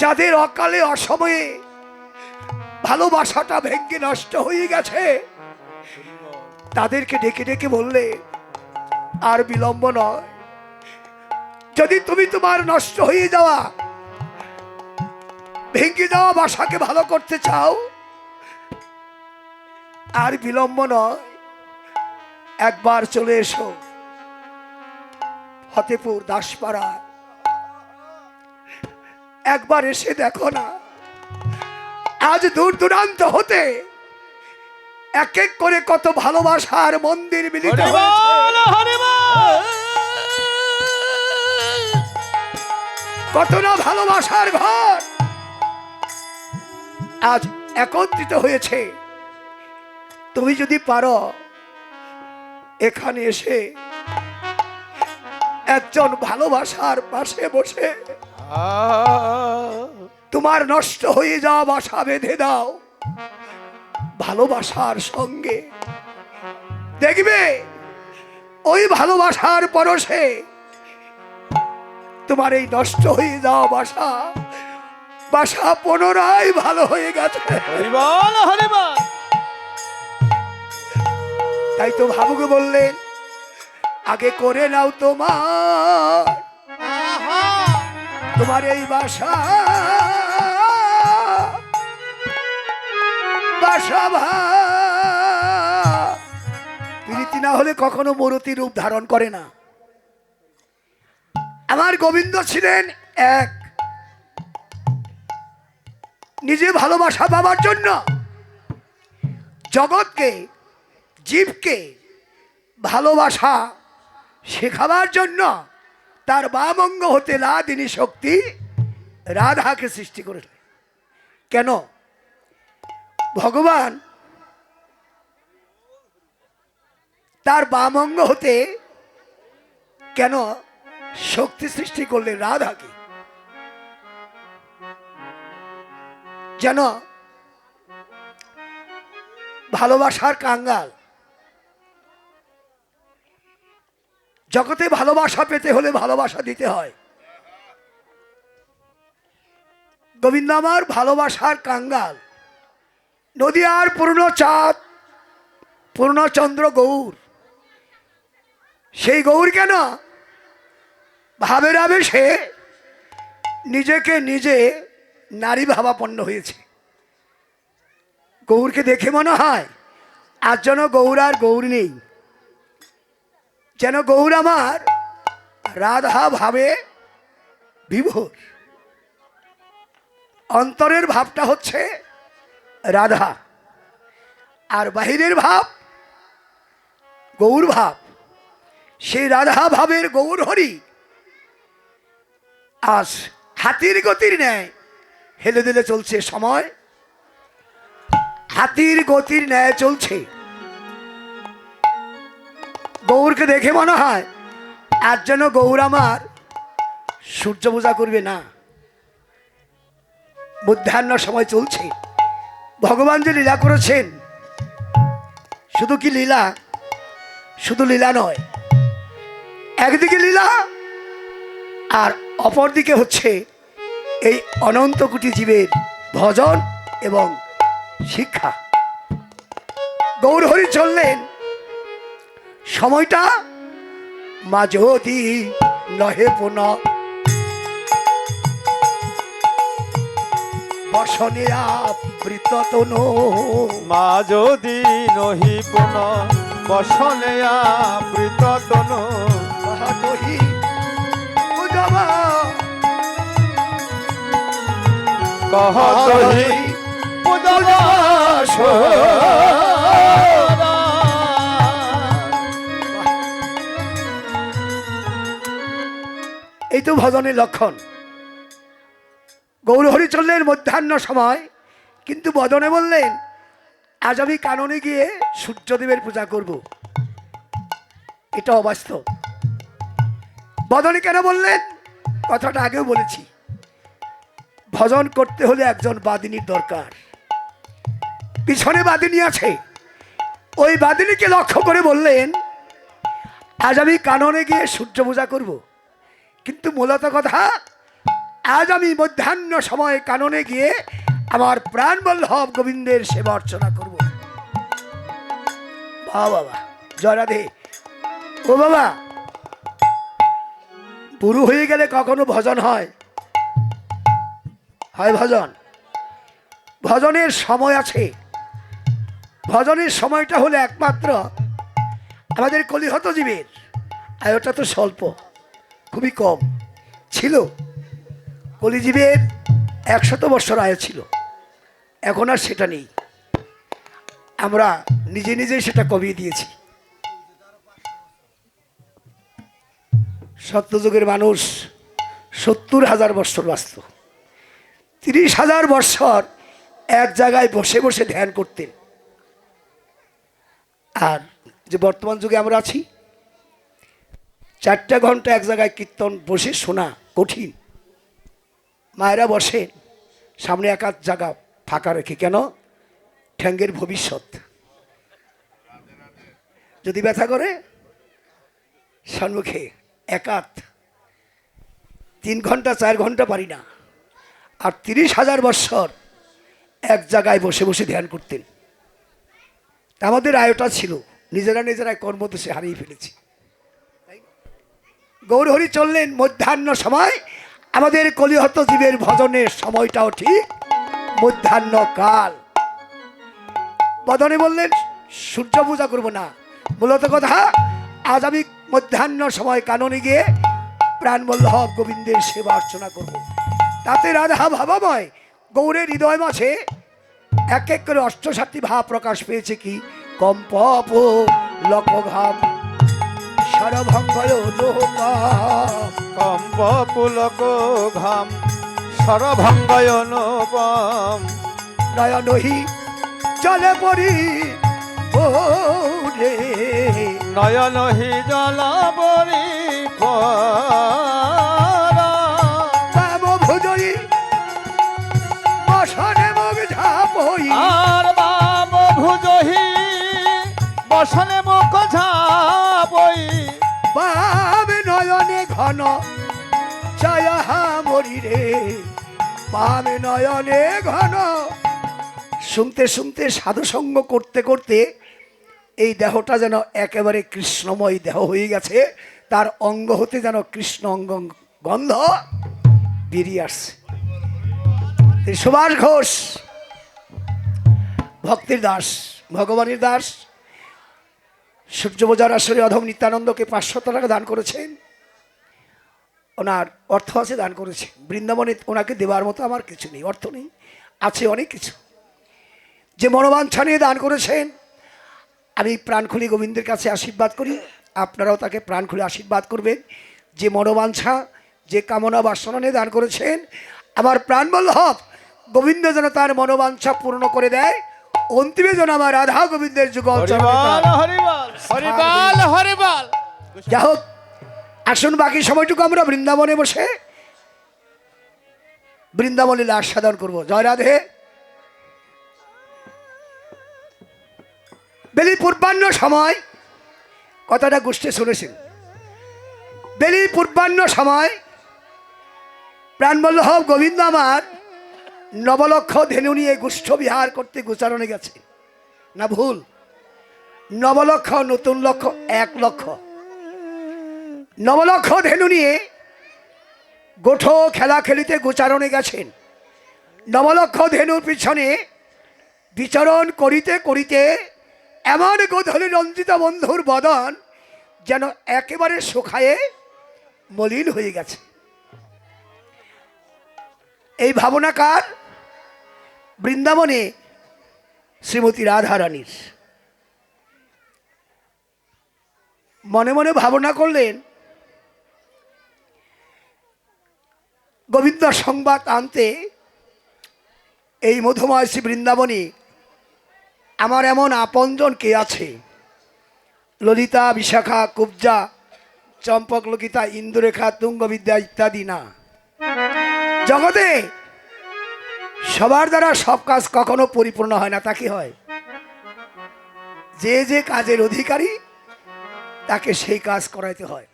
যাদের অকালে অসময়ে ভালোবাসাটা ভেঙ্গে নষ্ট হয়ে গেছে, তাদেরকে ডেকে ডেকে বললে, আর বিলম্ব নয়। যদি তুমি তোমার নষ্ট হয়ে যাওয়া, ভেঙ্গে যাওয়া বাসাকে ভালো করতে চাও, আর বিলম্ব নয়। একবার চলে এসো, ফতেপুর দাসপাড়া একবার এসে দেখো না। আজ দূর দূরান্ত হতে এক এক করে কত ভালোবাসার মন্দির মিলিত কত না ভালোবাসার ঘর আজ একত্রিত হয়েছে। তুমি যদি পারো এখানে এসে একজন ভালোবাসার পাশে বসে তোমার নষ্ট হয়ে যাওয়া বাসা বেঁধে দাও। ভালোবাসার সঙ্গে। দেখবে ওই ভালোবাসার পরশে তোমার এই নষ্ট হয়ে যাওয়া বাসা বাসা পুনরায় ভালো হয়ে গেছে। তাই তো ভাবুকে বললেন আগে করে নাও তোমার তোমার এই বাসা। বাসা ভা। প্রীতি না হলে কখনো মূরতি রূপ ধারণ করে না। আমার গোবিন্দ ছিলেন এক। নিজে ভালোবাসা পাবার জন্য জগৎকে, জীবকে ভালোবাসা শেখাবার জন্য তার বাম অঙ্গ হতে লাদিনী শক্তি রাধাকে সৃষ্টি করেছে। কেন? ভগবান তার বাম অঙ্গ হতে কেন শক্তি সৃষ্টি করলেন রাধাকে? যেন ভালোবাসার কাঙ্গাল জগতে ভালোবাসা পেতে হলে ভালোবাসা দিতে হয়। গোবিন্দ আমার ভালোবাসার কাঙ্গাল। নদীয়ার নদিয়ার পূর্ণচাঁদ পূর্ণচন্দ্র গৌর। সেই গৌর কেন? ভাবের আবেশে নিজেকে নিজে নারী ভাবাপন্ন হয়েছে। গৌরকে দেখে মনে হয় আর যেন গৌর আর গৌর নেই। যেন গৌর আমার রাধা ভাবে বিভোর। অন্তরের ভাবটা হচ্ছে রাধা, আর বাহিরের ভাব গৌর ভাব। সেই রাধা ভাবের গৌর হরি আজ হাতির গতির ন্যায় হেলে দিলে চলছে সময়। হাতির গতির ন্যায় চলছে। গৌরকে দেখে মনে হয়, আর যেন গৌর আমার সূর্য পূজা করবে না। মধ্যাহ্ন সময় চলছে। ভগবান যে লীলা করেছেন, শুধু কি লীলা? শুধু লীলা নয়, একদিকে লীলা আর অপরদিকে হচ্ছে এই অনন্ত কোটি জীবের ভজন এবং শিক্ষা। গৌরহরি চললেন সময়টা মাঝদি নহে পুন। বসনে আবৃত তনু। মা যদি নহি পুন। বসনে আবৃত তনু। মহাদহি উদমা। কহতহি উদবাস এই ভজনের লক্ষণ। গৌরহরি চললেন মধ্যাহ্ন সময়, কিন্তু বদনে বললেন, আজ আমি কাননে গিয়ে সূর্যদেবের পূজা করব। এটা অবাস্তব। বদনে কেন বললেন, কথাটা আগেও বলেছি। ভজন করতে হলে একজন বাদিনীর দরকার। পিছনে বাদিনী আছে। ওই বাদিনীকে লক্ষ্য করে বললেন, আজ আমি কাননে গিয়ে সূর্য পূজা করব। কিন্তু মূলত কথা, আজ আমি মধ্যাহ্ন সময় কাননে গিয়ে আমার প্রাণ বল্লভ গোবিন্দের সেবা অর্চনা করব। বাবা জয় রাধে ও বাবা পুরু হয়ে গেলে কখনো ভজন হয়? হয় ভজন? ভজনের সময় আছে। ভজনের সময়টা হলো একমাত্র আমাদের কলিহত জীবের আর ওটা তো স্বল্প। খুবই কম ছিল। কলিজীবের একশত বৎসর আয় ছিল। এখন আর সেটা নেই। আমরা নিজে নিজেই সেটা কমিয়ে দিয়েছি। সত্যযুগের মানুষ সত্তর হাজার বৎসর বাঁচত। তিরিশ হাজার বৎসর এক জায়গায় বসে বসে ধ্যান করতেন। আর যে বর্তমান যুগে আমরা আছি চারটা ঘণ্টা এক জায়গায় কীর্তন বসে শোনা কঠিন। মায়েরা বসে সামনে এক আধ জায়গা ফাঁকা রেখে, কেন? ঠ্যাঙ্গের ভবিষ্যৎ। যদি ব্যথা করে সম্মুখে একাত তিন ঘণ্টা, চার ঘণ্টা পারি না। আর তিরিশ হাজার বৎসর এক জায়গায় বসে বসে ধ্যান করতেন। আমাদের আয়টা ছিল, নিজেরা নিজেরাই কর্মদোষে হারিয়ে ফেলেছি। গৌরহরি চললেন মধ্যাহ্ন সময় আমাদের কলিহত জীবের ভজনের সময়টাও ঠিক মধ্যাহ্ন কাল। বদনে বললেন, সূর্য পূজা করব না। মূলত কথা, আজ আমি মধ্যাহ্ন সময় কাননে গিয়ে প্রাণ বল্লভ গোবিন্দের সেবা অর্চনা করব। তাতে রাধা ভাবাময় গৌরের হৃদয় মাঝে এক এক করে অষ্টসাতটি ভাব প্রকাশ পেয়েছে কি? কম্প লকঘাম সরভঙ্গয় কম্প পুলক ঘাম সরভঙ্গয়নোপম নয়নহি চলে পড়ি ও রে নয়ন হি জলাবরি বাম ভুজই বসনে মুখ ঝাপই। আর বাম ভুজহি বসনে মুখ ঝাপই বাম নয়নে ঘন জয় মরি রে। নয়নে ঘন। শুনতে শুনতে সাধুসঙ্গ করতে করতে এই দেহটা যেন একেবারে কৃষ্ণময় দেহ হয়ে গেছে। তার অঙ্গ হতে যেন কৃষ্ণ অঙ্গ গন্ধ বেরিয়ে আসছে। সুভাষ ঘোষ, ভক্তির দাস, ভগবানের দাস সূর্যবোজার আসরে অধম নিত্যানন্দকে পাঁচশো টাকা দান করেছেন। ওনার অর্থ আছে দান করেছে বৃন্দাবনে ওনাকে দেওয়ার মতো আমার কিছু নেই, অর্থ নেই, আছে অনেক কিছু। যে মনোবাঞ্ছা নিয়ে দান করেছেন, আমি প্রাণ খুলে গোবিন্দের কাছে আশীর্বাদ করি। আপনারাও তাকে প্রাণ খুলে আশীর্বাদ করবেন। যে মনোবাঞ্ছা, যে কামনা বাসনা নিয়ে দান করেছেন, আমার প্রাণ বল্লভ গোবিন্দ যেন তার মনোবাঞ্ছা পূর্ণ করে দেয়। অন্তিমে যেন আমার রাধা গোবিন্দের হরিবাল যা হোক আসুন বাকি সময়টুকু আমরা বৃন্দাবনে বসে বৃন্দাবনে লাশ সাধন করব। জয় রাধে। বেলি পূর্বাহ্ন সময় কথাটা গোষ্ঠী শুনেছেন। বেলি পূর্বাহ্ন সময় প্রাণবল্লভ গোবিন্দ আমার নবলক্ষ ধেনু নিয়ে গুষ্ঠ বিহার করতে গোচারণে গেছে। না ভুল, নবলক্ষ, নতুন লক্ষ, এক লক্ষ। নবলক্ষ ধেনু নিয়ে গোঠো খেলা খেলিতে গোচারণে গেছেন। নবলক্ষ ধেনুর পিছনে বিচরণ করিতে করিতে এমন গোধলি রঞ্জিত বন্ধুর বদন যেন একেবারে শুকায়ে মলিন হয়ে গেছে। এই ভাবনাকার বৃন্দাবনে শ্রীমতী রাধারানীর। মনে মনে ভাবনা করলেন, গোবিন্দ সংবাদ আনতে এই মধুময় শ্রী বৃন্দাবনে আমার এমন আপনজন কে আছে? ললিতা, বিশাখা, কুবজা, চম্পক, লকিতা ইন্দুরেখা তুঙ্গবিদ্যা ইত্যাদি না। জগতে সবার দ্বারা সব কাজ কখনো পরিপূর্ণ হয় না, তা কি হয়? যে যে কাজের অধিকারী, তাকে সেই কাজ করাইতে হয়।